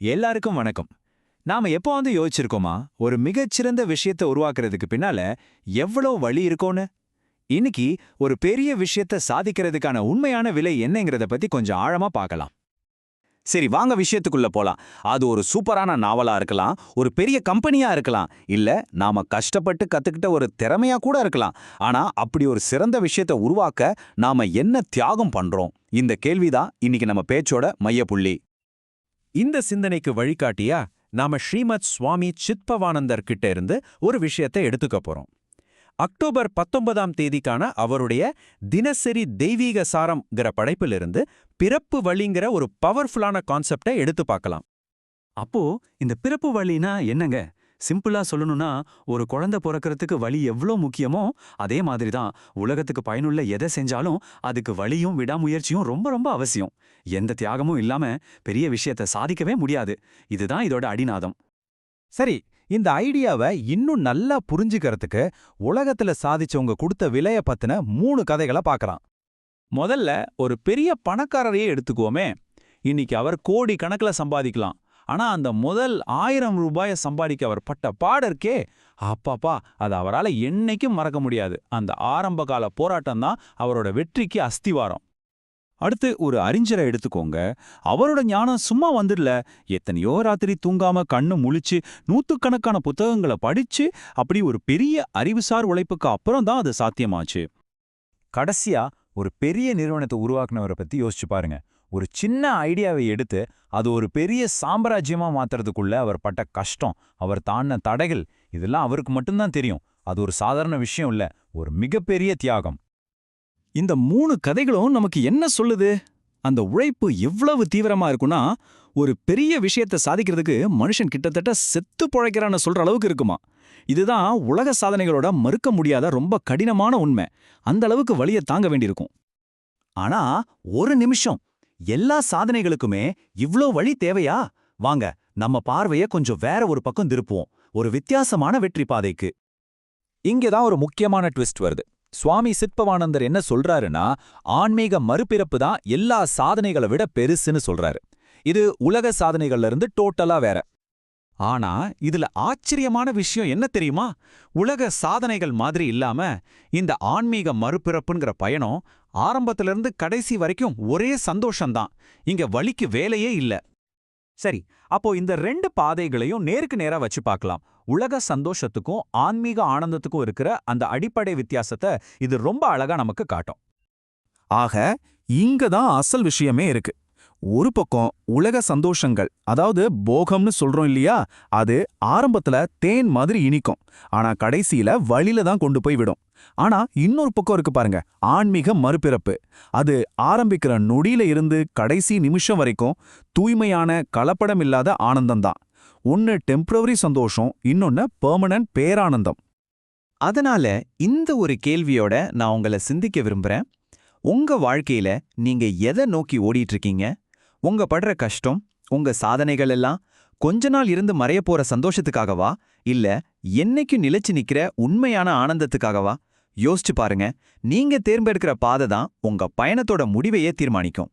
எல்லாருக்கும் வணக்கம். நாம எப்போ வந்து யோசிச்சிருக்கோமா? ஒரு மிகச்சிறந்த விஷயத்தை உருவாக்குறதுக்கு பின்னால எவ்வளோ வழி இருக்கோன்னு இன்னைக்கு ஒரு பெரிய விஷயத்தை சாதிக்கிறதுக்கான உண்மையான விலை என்னங்கிறத பத்தி கொஞ்சம் ஆழமா பார்க்கலாம். சரி வாங்க விஷயத்துக்குள்ள போலாம். அது ஒரு சூப்பரான நாவலா இருக்கலாம் ஒரு பெரிய கம்பெனியா இருக்கலாம் இல்ல நாம கஷ்டப்பட்டு கத்துக்கிட்ட ஒரு திறமையா கூட இருக்கலாம். ஆனா அப்படி ஒரு சிறந்த விஷயத்தை உருவாக்க நாம என்ன தியாகம் பண்றோம்? இந்த கேள்விதான் இன்னைக்கு நம்ம பேச்சோட மையப்புள்ளி. இந்த சிந்தனைக்கு வழிகாட்டியா நாம ஸ்ரீமத் சுவாமி சித்பவானந்தர் கிட்ட இருந்து ஒரு விஷயத்தை எடுத்துக்க போறோம். அக்டோபர் பத்தொன்பதாம் தேதிக்கான அவருடைய தினசரி தெய்வீக சாரம்ங்கிற படைப்பிலிருந்து பிறப்பு வழிங்கிற ஒரு பவர்ஃபுல்லான கான்செப்டை எடுத்து பார்க்கலாம். அப்போ இந்த பிறப்பு வழினா என்னங்க? சிம்பிளா சொல்லணும்னா ஒரு குழந்தை பிறக்கிறதுக்கு வழி எவ்வளோ முக்கியமோ அதே மாதிரி தான் உலகத்துக்கு பயனுள்ள எதை செஞ்சாலும் அதுக்கு வழியும் விடாமுயற்சியும் ரொம்ப ரொம்ப அவசியம். எந்த தியாகமும் இல்லாம பெரிய விஷயத்தை சாதிக்கவே முடியாது. இதுதான் இதோட அடிநாதம். சரி இந்த ஐடியாவை இன்னும் நல்லா புரிஞ்சுக்கிறதுக்கு உலகத்துல சாதிச்சவங்க கொடுத்த விலைய பத்தின மூணு கதைகளை பார்க்கறான் முதல்ல ஒரு பெரிய பணக்காரரையே எடுத்துக்குவோமே. இன்னைக்கு அவர் கோடி கணக்கில் சம்பாதிக்கலாம். ஆனா அந்த முதல் ஆயிரம் ரூபாய சம்பாதிக்க அவர் பட்ட பாடற்கே அப்பாப்பா அது அவரால என்னைக்கும் மறக்க முடியாது. அந்த ஆரம்ப கால போராட்டம் தான் அவரோட வெற்றிக்கு அஸ்திவாரம். அடுத்து ஒரு அறிஞரை எடுத்துக்கோங்க. அவரோட ஞானம் சும்மா வந்துடல. எத்தனையோ ராத்திரி தூங்காம கண்ணு முழிச்சு நூத்துக்கணக்கான புத்தகங்களை படிச்சு அப்படி ஒரு பெரிய அறிவுசார் உழைப்புக்கு அப்புறம் தான் அது சாத்தியமாச்சு. கடைசியா ஒரு பெரிய நிறுவனத்தை உருவாக்குனவரை பத்தி யோசிச்சு பாருங்க. ஒரு சின்ன ஐடியாவை எடுத்து அது ஒரு பெரிய சாம்ராஜ்யமா மாத்துறதுக்குள்ள அவர் பட்ட கஷ்டம் அவர் தாண்டின தடைகள் இதெல்லாம் அவருக்கு மட்டும்தான் தெரியும். அது ஒரு சாதாரண விஷயம் இல்லை ஒரு மிகப்பெரிய தியாகம். இந்த மூணு கதைகளும் நமக்கு என்ன சொல்லுது? அந்த உழைப்பு எவ்வளவு தீவிரமா இருக்குன்னா ஒரு பெரிய விஷயத்தை சாதிக்கிறதுக்கு மனுஷன் கிட்டத்தட்ட செத்து பொழைக்கிறான்னு சொல்ற அளவுக்கு இருக்குமா? இதுதான் உலக சாதனைகளோட மறுக்க முடியாத ரொம்ப கடினமான உண்மை. அந்த அளவுக்கு வழியை தாங்க வேண்டியிருக்கும். ஆனா ஒரு நிமிஷம் எல்லா சாதனைகளுக்குமே இவ்ளோ வழி தேவையா? வாங்க நம்ம பார்வைய கொஞ்சம் வேற ஒரு பக்கம் திருப்புவோம். ஒரு வித்தியாசமான வெற்றி பாதைக்கு. இங்கதான் ஒரு முக்கியமான ட்விஸ்ட் வருது. சுவாமி சிற்பவானந்தர் என்ன சொல்றாருன்னா ஆன்மீக மறுபிறப்பு தான் எல்லா சாதனைகளை விட பெருசுன்னு சொல்றாரு. இது உலக சாதனைகள்ல இருந்து டோட்டலா வேற. ஆனா இதுல ஆச்சரியமான விஷயம் என்ன தெரியுமா? உலக சாதனைகள் மாதிரி இல்லாம இந்த ஆன்மீக மறுபிறப்புங்கிற பயணம் ஆரம்பத்துல இருந்து கடைசி வரைக்கும் ஒரே சந்தோஷம்தான். இங்க வழிக்கு வேலையே இல்ல. சரி அப்போ இந்த ரெண்டு பாதைகளையும் நேருக்கு நேரா வச்சு பார்க்கலாம். உலக சந்தோஷத்துக்கும் ஆன்மீக ஆனந்தத்துக்கும் இருக்கிற அந்த அடிப்படை வித்தியாசத்தை இது ரொம்ப அழகா நமக்கு காட்டும். ஆக இங்க தான் அசல் விஷயமே இருக்கு. ஒரு பக்கம் உலக சந்தோஷங்கள் அதாவது போகம்னு சொல்றோம் இல்லையா அது ஆரம்பத்துல தேன் மாதிரி இனிக்கும். ஆனா கடைசியில வழியில தான் கொண்டு போய் விடும். ஆனா இன்னொரு பக்கம் இருக்கு பாருங்க ஆன்மீக மறுபிறப்பு. அது ஆரம்பிக்கிற நொடியில இருந்து கடைசி நிமிஷம் வரைக்கும் தூய்மையான கலப்படம் இல்லாத ஆனந்தம்தான் ஒன்னு டெம்பரவரி சந்தோஷம் இன்னொன்னு பெர்மனன்ட் பேரானந்தம். அதனால இந்த ஒரு கேள்வியோட நான் உங்களை சிந்திக்க விரும்புறேன். உங்க வாழ்க்கையில நீங்க எதை நோக்கி ஓடிட்டு இருக்கீங்க? உங்க படுற கஷ்டம் உங்க சாதனைகள் எல்லாம் கொஞ்ச நாள் இருந்து மறைய போற சந்தோஷத்துக்காகவா? இல்ல என்னைக்கும் நிலைச்சு நிக்கிற உண்மையான ஆனந்தத்துக்காகவா? யோசிச்சு பாருங்க. நீங்க தேர்ந்தெடுக்கிற பாதை தான் உங்க பயணத்தோட முடிவையே தீர்மானிக்கும்.